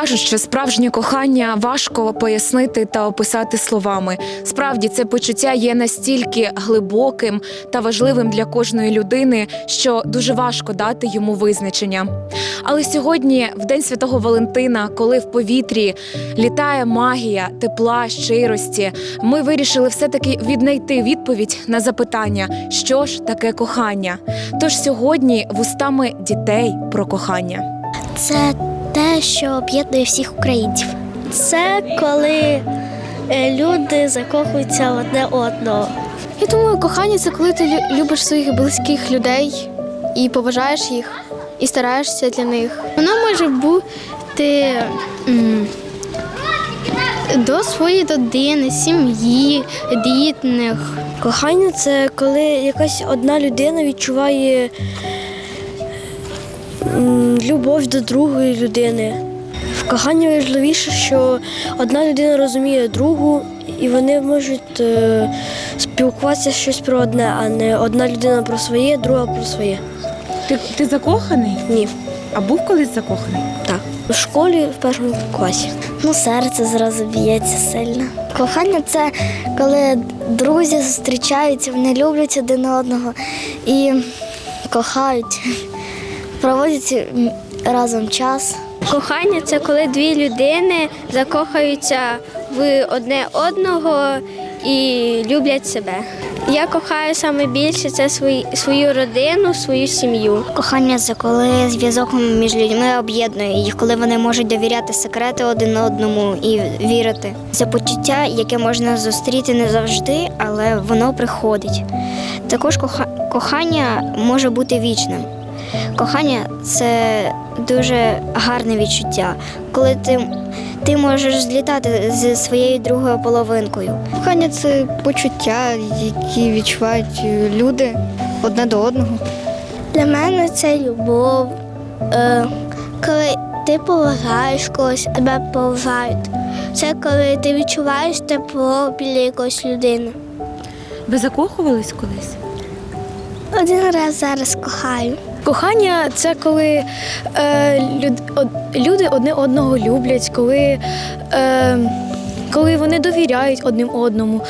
кажуть, що справжнє кохання важко пояснити та описати словами. Справді, це почуття є настільки глибоким та важливим для кожної людини, що дуже важко дати йому визначення. Але сьогодні, в день святого Валентина, коли в повітрі літає магія, тепла, щирості, ми вирішили все-таки віднайти відповідь на запитання, що ж таке кохання. Тож сьогодні вустами дітей про кохання. Це те, що об'єднує всіх українців. Це коли е, люди закохуються одне одного. Я думаю, кохання це коли ти любиш своїх близьких людей і поважаєш їх, і стараєшся для них. Воно може бути до своєї родини, сім'ї, рідних. Кохання це коли якась одна людина відчуває любов до другої людини. В коханні важливіше, що одна людина розуміє другу, і вони можуть е, спілкуватися щось про одне, а не одна людина про своє, друга про своє. Ти, ти закоханий? Ні. А був колись закоханий? Так. У школі в першому класі. Ну, серце зразу б'ється сильно. Кохання це коли друзі зустрічаються, вони люблять один одного і кохають, проводять разом час. Кохання це коли дві людини закохаються в одне одного і люблять себе. Я кохаю саме більше це свої, свою родину, свою сім'ю. Кохання це коли зв'язок між людьми об'єднує їх, коли вони можуть довіряти секрети один одному і вірити. Це почуття, яке можна зустріти не завжди, але воно приходить. Також коха- кохання може бути вічним. Кохання це дуже гарне відчуття, коли ти, ти можеш злітати зі своєю другою половинкою. Кохання це почуття, які відчувають люди одне до одного. Для мене це любов, е, коли ти поважаєш когось, тебе поважають. Це коли ти відчуваєш тепло біля якоїсь людини. Ви закохувались колись? Один раз зараз кохаю. Кохання це коли е, люд, од- люди одне одного люблять, коли, е, коли вони довіряють одним одному.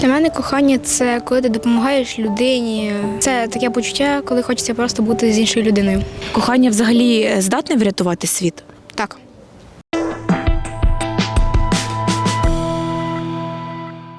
Для мене кохання це коли ти допомагаєш людині. Це таке почуття, коли хочеться просто бути з іншою людиною. Кохання взагалі здатне врятувати світ?